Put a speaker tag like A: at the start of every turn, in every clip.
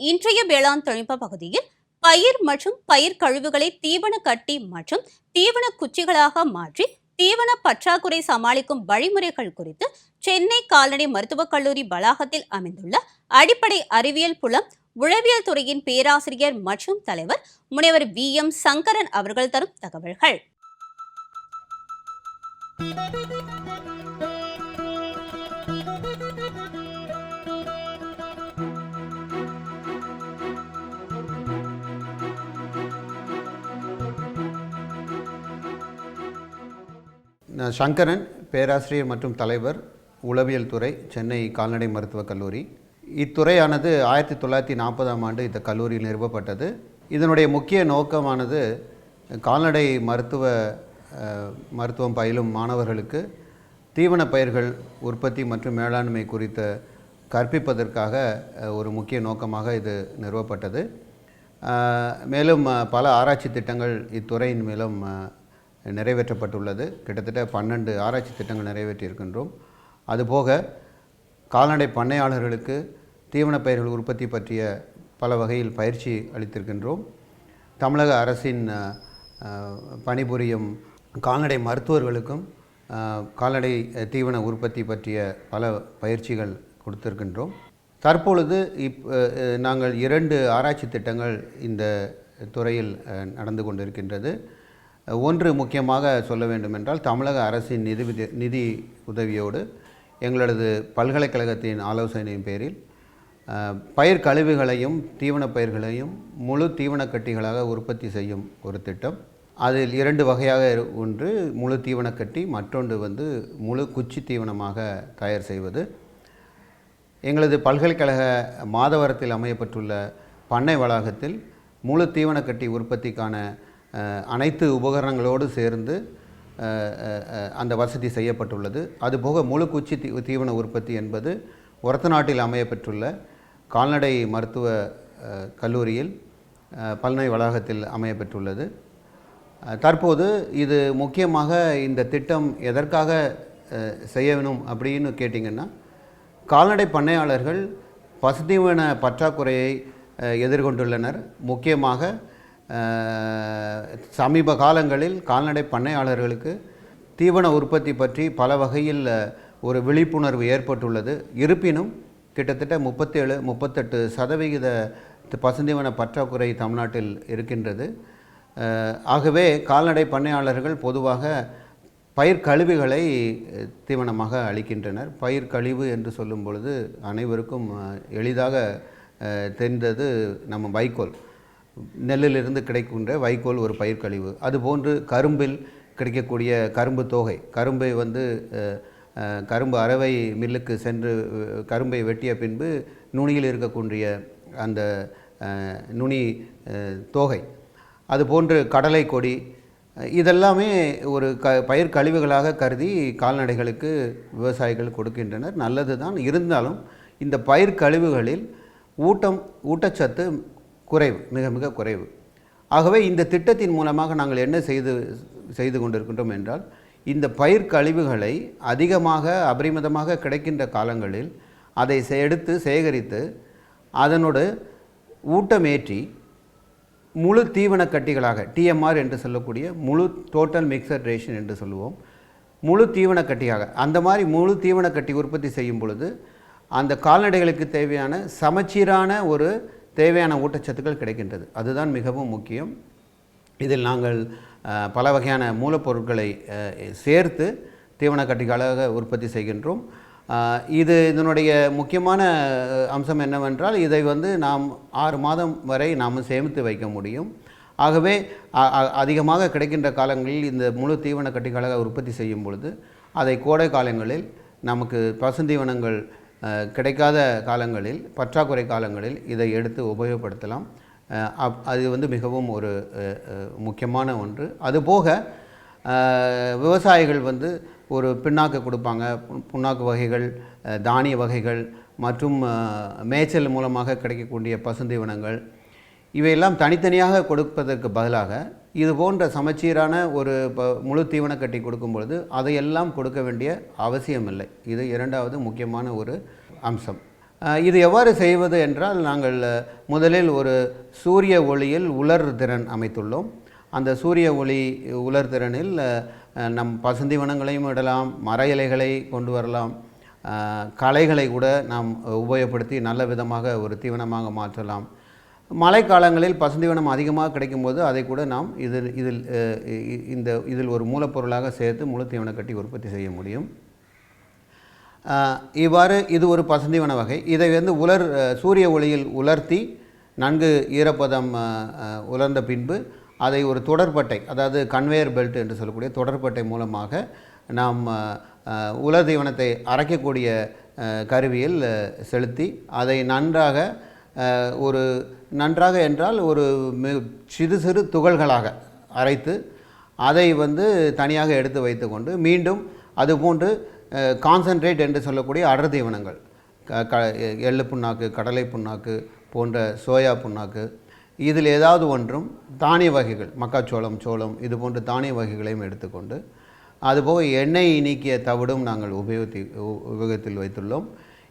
A: இன்றைய வேளாண் தொழில்நுட்ப பகுதியில் பயிர் மற்றும் பயிர் கழிவுகளை தீவன கட்டி மற்றும் தீவன குச்சிகளாக மாற்றி தீவன பற்றாக்குறை சமாளிக்கும் வழிமுறைகள் குறித்து சென்னை கால்நடை மருத்துவக் கல்லூரி வளாகத்தில் அமைந்துள்ள அடிப்படை அறிவியல் புலம் உழவியல் துறையின் பேராசிரியர் மற்றும் தலைவர் முனைவர் வி எம் சங்கரன் அவர்கள் தரும் தகவல்கள்.
B: நான் சங்கரன் பேராசிரியர் மற்றும் தலைவர் உளவியல் துறை சென்னை கால்நடை மருத்துவக் கல்லூரி. இத்துறையானது ஆயிரத்தி தொள்ளாயிரத்தி நாற்பதாம் ஆண்டு இந்த கல்லூரியில் நிறுவப்பட்டது. இதனுடைய முக்கிய நோக்கமானது கால்நடை மருத்துவ மருத்துவம் பயிலும் மாணவர்களுக்கு தீவன பயிர்கள் உற்பத்தி மற்றும் மேலாண்மை குறித்த கற்பிப்பதற்காக ஒரு முக்கிய நோக்கமாக இது நிறுவப்பட்டது. மேலும் பல ஆராய்ச்சி திட்டங்கள் இத்துறையின் மேலும் நிறைவேற்றப்பட்டுள்ளது. கிட்டத்தட்ட பன்னெண்டு ஆராய்ச்சி திட்டங்கள் நிறைவேற்றியிருக்கின்றோம். அதுபோக கால்நடை பண்ணையாளர்களுக்கு தீவனப் பயிர்கள் உற்பத்தி பற்றிய பல வகையில் பயிற்சி அளித்திருக்கின்றோம். தமிழக அரசின் பணிபுரியும் கால்நடை மருத்துவர்களுக்கும் கால்நடை தீவன உற்பத்தி பற்றிய பல பயிற்சிகள் கொடுத்திருக்கின்றோம். தற்பொழுது இப் நாங்கள் இரண்டு ஆராய்ச்சி திட்டங்கள் இந்த துறையில் நடந்து கொண்டிருக்கின்றது. ஒன்று முக்கியமாக சொல்ல வேண்டுமென்றால் தமிழக அரசின் நிதி நிதி உதவியோடு எங்களது பல்கலைக்கழகத்தின் ஆலோசனையின் பேரில் பயிர் கழிவுகளையும் தீவனப் பயிர்களையும் முழு தீவனக்கட்டிகளாக உற்பத்தி செய்யும் ஒரு திட்டம். அதில் இரண்டு வகையாக ஒன்று முழு தீவனக்கட்டி மற்றொன்று வந்து முழு குச்சி தீவனமாக தயார் செய்வது. எங்களது பல்கலைக்கழக மாதவரத்தில் அமையப்பட்டுள்ள பண்ணை வளாகத்தில் முழு தீவனக்கட்டி உற்பத்திக்கான அனைத்து உபகரணங்களோடு சேர்ந்து அந்த வசதி செய்யப்பட்டுள்ளது. அதுபோக முழுக்குச்சி தீ தீவன உற்பத்தி என்பது ஒரத்த நாட்டில் அமையப்பெற்றுள்ள கால்நடை மருத்துவ கல்லூரியில் பல்நோய் வளாகத்தில் அமையப்பெற்றுள்ளது. தற்போது இது முக்கியமாக இந்த திட்டம் எதற்காக செய்யணும் அப்படின்னு கேட்டிங்கன்னா கால்நடை பண்ணையாளர்கள் பசுதீவன பற்றாக்குறையை எதிர்கொண்டுள்ளனர். முக்கியமாக சமீப காலங்களில் கால்நடை பண்ணையாளர்களுக்கு தீவன உற்பத்தி பற்றி பல வகையில் ஒரு விழிப்புணர்வு ஏற்பட்டுள்ளது. இருப்பினும் கிட்டத்தட்ட முப்பத்தேழு முப்பத்தெட்டு சதவிகித பசுந்தீவன பற்றாக்குறை தமிழ்நாட்டில் இருக்கின்றது. ஆகவே கால்நடை பண்ணையாளர்கள் பொதுவாக பயிர் கழிவுகளை தீவனமாக அளிக்கின்றனர். பயிர் கழிவு என்று சொல்லும் பொழுது அனைவருக்கும் எளிதாக தெரிந்தது நம்ம வைக்கோல். நெல்லிலிருந்து கிடைக்கின்ற வைக்கோல் ஒரு பயிர் கழிவு. அதுபோன்று கரும்பில் கிடைக்கக்கூடிய கரும்பு தோகை. கரும்பை வந்து கரும்பு அறவை மில்லுக்கு சென்று கரும்பை வெட்டிய பின்பு நுனியில் இருக்கக்கூடிய அந்த நுனி தோகை. அதுபோன்று கடலை கொடி. இதெல்லாமே ஒரு க பயிர் கழிவுகளாக கருதி கால்நடைகளுக்கு விவசாயிகள் கொடுக்கின்றனர். நல்லது தான் இருந்தாலும் இந்த பயிர் கழிவுகளில் ஊட்டம் ஊட்டச்சத்து குறைவு மிக மிக குறைவு. ஆகவே இந்த திட்டத்தின் மூலமாக நாங்கள் என்ன செய்து செய்து கொண்டிருக்கின்றோம் என்றால் இந்த பயிர் கழிவுகளை அதிகமாக அபரிமிதமாக கிடைக்கின்ற காலங்களில் அதை எடுத்து சேகரித்து அதனோடு ஊட்டமேற்றி முழு தீவன கட்டிகளாக டிஎம்ஆர் என்று சொல்லக்கூடிய முழு டோட்டல் மிக்சர் ரேஷன் என்று சொல்லுவோம். முழு தீவன கட்டியாக அந்த மாதிரி முழு தீவன கட்டி உற்பத்தி செய்யும் பொழுது அந்த கால்நடைகளுக்கு தேவையான சமச்சீரான ஒரு தேவையான ஊட்டச்சத்துக்கள் கிடைக்கின்றது. அதுதான் மிகவும் முக்கியம். இதில் நாங்கள் பல வகையான மூலப்பொருட்களை சேர்த்து தீவனக்கட்டிகளாக உற்பத்தி செய்கின்றோம். இது இதனுடைய முக்கியமான அம்சம் என்னவென்றால் இதை வந்து நாம் ஆறு மாதம் வரை நாம் சேமித்து வைக்க முடியும். ஆகவே அ- அ- அதிகமாக கிடைக்கின்ற காலங்களில் இந்த முழு தீவன கட்டிகளாக உற்பத்தி செய்யும் பொழுது அதை கோடை காலங்களில் நமக்கு பசுந்தீவனங்கள் கிடைக்காத காலங்களில் பற்றாக்குறை காலங்களில் இதை எடுத்து உபயோகப்படுத்தலாம். அப்- அது வந்து மிகவும் ஒரு முக்கியமான ஒன்று. அதுபோக விவசாயிகள் வந்து ஒரு பின்னாக்கு கொடுப்பாங்க. புண்ணாக்கு வகைகள் தானிய வகைகள் மற்றும் மேய்ச்சல் மூலமாக கிடைக்கக்கூடிய பசுந்தீவனங்கள். இவையெல்லாம் தனித்தனியாக கொடுப்பதற்கு பதிலாக இது போன்ற சமச்சீரான ஒரு ப- முழு தீவன கட்டி கொடுக்கும் பொழுது அதையெல்லாம் கொடுக்க வேண்டிய அவசியமில்லை. இது இரண்டாவது முக்கியமான ஒரு அம்சம். இது எவ்வாறு செய்வது என்றால் நாங்கள் முதலில் ஒரு சூரிய ஒளியில் உலர் திறன் அமைத்துள்ளோம். அந்த சூரிய ஒளி உலர் திறனில் நம் பசுந்திவனங்களையும் இடலாம் மர இலைகளை கொண்டு வரலாம். களைகளை கூட நாம் உபயோகப்படுத்தி நல்ல விதமாக ஒரு தீவனமாக மாற்றலாம். மழைக்காலங்களில் பசுந்தீவனம் அதிகமாக கிடைக்கும்போது அதை கூட நாம் இதில் இதில் இந்த இதில் ஒரு மூலப்பொருளாக சேர்த்து முழு தீவன கட்டி உற்பத்தி செய்ய முடியும். இவ்வாறு இது ஒரு பசுந்தீவன வகை. இதை வந்து உலர் சூரிய ஒளியில் உலர்த்தி நன்கு ஈரப்பதம் உலர்ந்த பின்பு அதை ஒரு தொடர்பட்டை அதாவது கன்வேயர் பெல்ட் என்று சொல்லக்கூடிய தொடர்பட்டை மூலமாக நாம் உலர் தீவனத்தை அரைக்கக்கூடிய கருவியில் செலுத்தி அதை நன்றாக ஒரு நன்றாக என்றால் ஒரு சிறு சிறு துகள்களாக அரைத்து அதை வந்து தனியாக எடுத்து வைத்துக்கொண்டு மீண்டும் அதுபோன்று கான்சன்ட்ரேட் என்று சொல்லக்கூடிய அடர் தீவனங்கள் க க எள்ளு புண்ணாக்கு கடலை புண்ணாக்கு போன்ற சோயா புண்ணாக்கு இதில் ஏதாவது ஒன்றும் தானிய வகைகள் மக்காச்சோளம் சோளம் இது போன்ற தானிய வகைகளையும் எடுத்துக்கொண்டு அதுபோக எண்ணெய் நீக்கிய தவிடும் நாங்கள் உபயோகத்தி உபயோகத்தில் வைத்துள்ளோம்.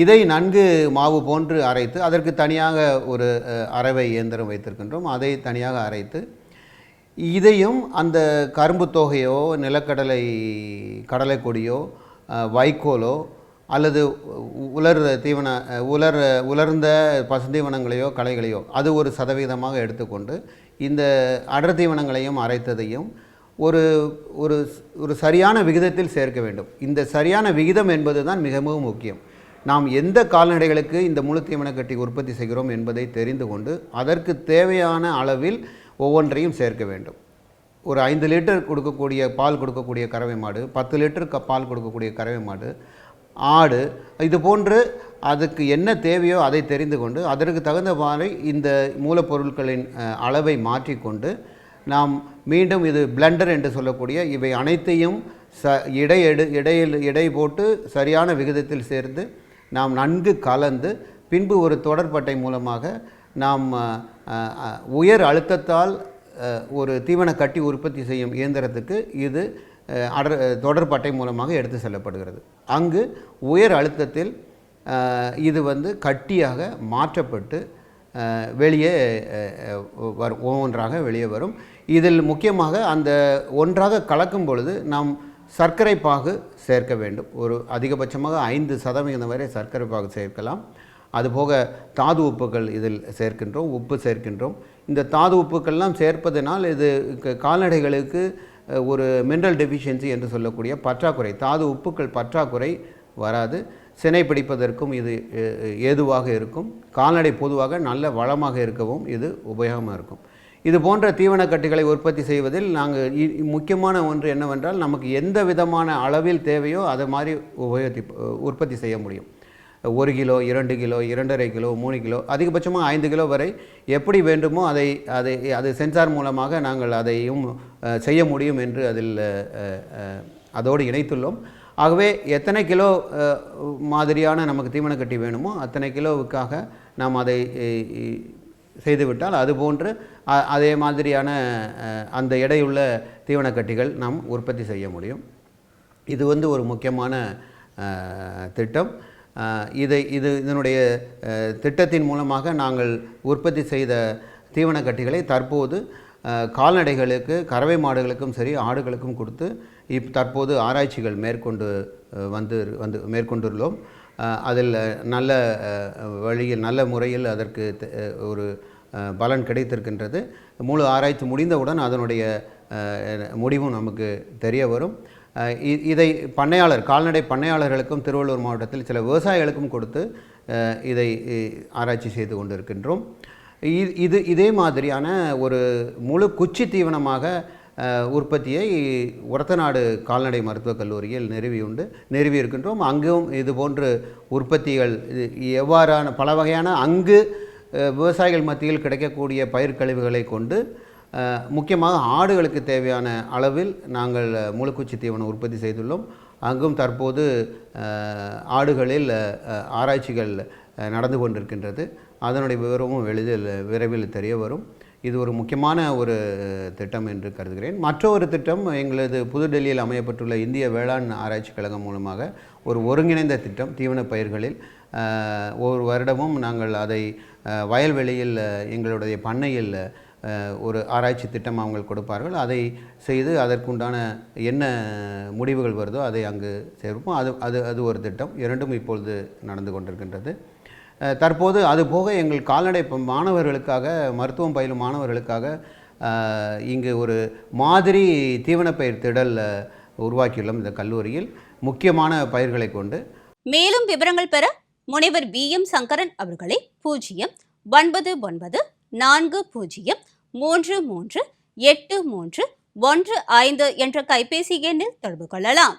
B: இதை நன்கு மாவு போன்று அரைத்து அதற்கு தனியாக ஒரு அரவை இயந்திரம் வைத்திருக்கின்றோம். அதை தனியாக அரைத்து இதையும் அந்த கரும்பு தொகையோ நிலக்கடலை கடலை கொடியோ வைக்கோலோ அல்லது உலர் தீவன உலர் உலர்ந்த பசுந்தீவனங்களையோ களைகளையோ அது ஒரு சதவீதமாக எடுத்துக்கொண்டு இந்த அடர் தீவனங்களையும் அரைத்ததையும் ஒரு ஒரு ஒரு சரியான விகிதத்தில் சேர்க்க வேண்டும். இந்த சரியான விகிதம் என்பது தான் மிகவும் முக்கியம். நாம் எந்த கால்நடைகளுக்கு இந்த முழு தீவன உற்பத்தி செய்கிறோம் என்பதை தெரிந்து கொண்டு அதற்கு தேவையான அளவில் ஒவ்வொன்றையும் சேர்க்க வேண்டும். ஒரு ஐந்து லிட்டர் கொடுக்கக்கூடிய பால் கொடுக்கக்கூடிய கறவை மாடு பத்து லிட்டர் க- பால் கொடுக்கக்கூடிய கறவை மாடு ஆடு இது போன்று அதுக்கு என்ன தேவையோ அதை தெரிந்து கொண்டு அதற்கு தகுந்த மாதிரி இந்த மூலப்பொருட்களின் அளவை மாற்றிக்கொண்டு நாம் மீண்டும் இது பிளண்டர் என்று சொல்லக்கூடிய இவை அனைத்தையும் ச இடை எடு இடையில் இடை போட்டு சரியான விகிதத்தில் சேர்ந்து நாம் நன்கு கலந்து பின்பு ஒரு தொடர்பட்டை மூலமாக நாம் உயர் அழுத்தத்தால் ஒரு தீவன கட்டி உற்பத்தி செய்யும் இயந்திரத்துக்கு இது அடர் தொடர்பட்டை மூலமாக எடுத்து செல்லப்படுகிறது. அங்கு உயர் அழுத்தத்தில் இது வந்து கட்டியாக மாற்றப்பட்டு வெளியே வரும் ஒவ்வொன்றாக வெளியே வரும். இதில் முக்கியமாக அந்த ஒன்றாக கலக்கும் பொழுது நாம் சர்க்கரை பாகு சேர்க்க வேண்டும். ஒரு அதிகபட்சமாக ஐந்து சதவிகிதம் வரை சர்க்கரை பாகு சேர்க்கலாம். அதுபோக தாது உப்புகள் இதில் சேர்க்கின்றோம் உப்பு சேர்க்கின்றோம். இந்த தாது உப்புக்கள்லாம் சேர்ப்பதனால் இது க- கால்நடைகளுக்கு ஒரு மினரல் டெஃபிஷியன்சி என்று சொல்லக்கூடிய பற்றாக்குறை தாது உப்புக்கள் பற்றாக்குறை வராது. சினை பிடிப்பதற்கும் இது ஏதுவாக இருக்கும். கால்நடை பொதுவாக நல்ல வளமாக இருக்கவும் இது உபயோகமாக இருக்கும். இது போன்ற தீவனக்கட்டிகளை உற்பத்தி செய்வதில் நாங்கள் இ- முக்கியமான ஒன்று என்னவென்றால் நமக்கு எந்த விதமான அளவில் தேவையோ அதை மாதிரி உபயோகி உற்பத்தி செய்ய முடியும். ஒரு கிலோ இரண்டு கிலோ இரண்டரை கிலோ மூணு கிலோ அதிகபட்சமாக ஐந்து கிலோ வரை எப்படி வேண்டுமோ அதை அதை அது சென்சார் மூலமாக நாங்கள் அதையும் செய்ய முடியும் என்று அதில் அதோடு இணைத்துள்ளோம். ஆகவே எத்தனை கிலோ மாதிரியான நமக்கு தீவனக்கட்டி வேணுமோ அத்தனை கிலோவுக்காக நாம் அதை செய்துவிட்டால் அதுபோன்று போன்று அதே மாதிரியான அந்த எடையுள்ள தீவனக்கட்டிகள் நாம் உற்பத்தி செய்ய முடியும். இது வந்து ஒரு முக்கியமான திட்டம். இதை இது இதனுடைய திட்டத்தின் மூலமாக நாங்கள் உற்பத்தி செய்த தீவனக்கட்டிகளை தற்போது கால்நடைகளுக்கு கறவை மாடுகளுக்கும் சரி ஆடுகளுக்கும் கொடுத்து இப் தற்போது ஆராய்ச்சிகள் மேற்கொண்டு வந்து வந்து மேற்கொண்டுள்ளோம். அதில் நல்ல வழியில் நல்ல முறையில் அதற்கு ஒரு பலன் கிடைத்திருக்கின்றது. முழு ஆராய்ச்சி முடிந்தவுடன் அதனுடைய முடிவும் நமக்கு தெரிய வரும். இதை பண்ணையாளர் கால்நடை பண்ணையாளர்களுக்கும் திருவள்ளூர் மாவட்டத்தில் சில விவசாயிகளுக்கும் கொடுத்து இதை ஆராய்ச்சி செய்து கொண்டிருக்கின்றோம். இது இதே மாதிரியான ஒரு முழு குச்சி தீவனமாக உற்பத்தியை உரத்தநாடு கால்நடை மருத்துவக் கல்லூரியில் நிறுவியுண்டு நிறுவி இருக்கின்றோம் அங்கும் இது போன்று உற்பத்திகள் இது எவ்வாறான பல வகையான அங்கு விவசாயிகள் மத்தியில் கிடைக்கக்கூடிய பயிர் கழிவுகளை கொண்டு முக்கியமாக ஆடுகளுக்கு தேவையான அளவில் நாங்கள் முழுக்குச்சி தீவனம் உற்பத்தி செய்துள்ளோம். அங்கும் தற்போது ஆடுகளில் ஆராய்ச்சிகள் நடந்து கொண்டிருக்கின்றது. அதனுடைய விவரமும் எளிதில் விரைவில் தெரிய வரும். இது ஒரு முக்கியமான ஒரு திட்டம் என்று கருதுகிறேன். மற்றொரு திட்டம் எங்களது புதுடெல்லியில் அமையப்பட்டுள்ள இந்திய வேளாண் ஆராய்ச்சி கழகம் மூலமாக ஒரு ஒருங்கிணைந்த திட்டம் தீவன பயிர்களில் ஒவ்வொரு வருடமும் நாங்கள் அதை வயல்வெளியில் எங்களுடைய பண்ணையில் ஒரு ஆராய்ச்சி திட்டம் அவங்க கொடுப்பார்கள். அதை செய்து அதற்குண்டான என்ன முடிவுகள் வருதோ அதை அங்கு சேர்ப்போம். அது அது அது ஒரு திட்டம். இரண்டும் இப்பொழுது நடந்து கொண்டிருக்கின்றது. தற்போது அது போக எங்கள் கால்நடை மாணவர்களுக்காக மருத்துவம் பயிலும் மாணவர்களுக்காக இங்கு ஒரு மாதிரி தீவனப்பயிர் திடல் உருவாக்கியுள்ளோம் இந்த கல்லூரியில். முக்கியமான பயிர்களை கொண்டு.
A: மேலும் விவரங்கள் பெற முனைவர் வி எம் சங்கரன் அவர்களை பூஜ்ஜியம் ஒன்பது ஒன்பது நான்கு பூஜ்ஜியம் மூன்று மூன்று எட்டு மூன்று ஒன்று ஐந்து என்ற கைபேசி எண்ணில் தொடர்பு கொள்ளலாம்.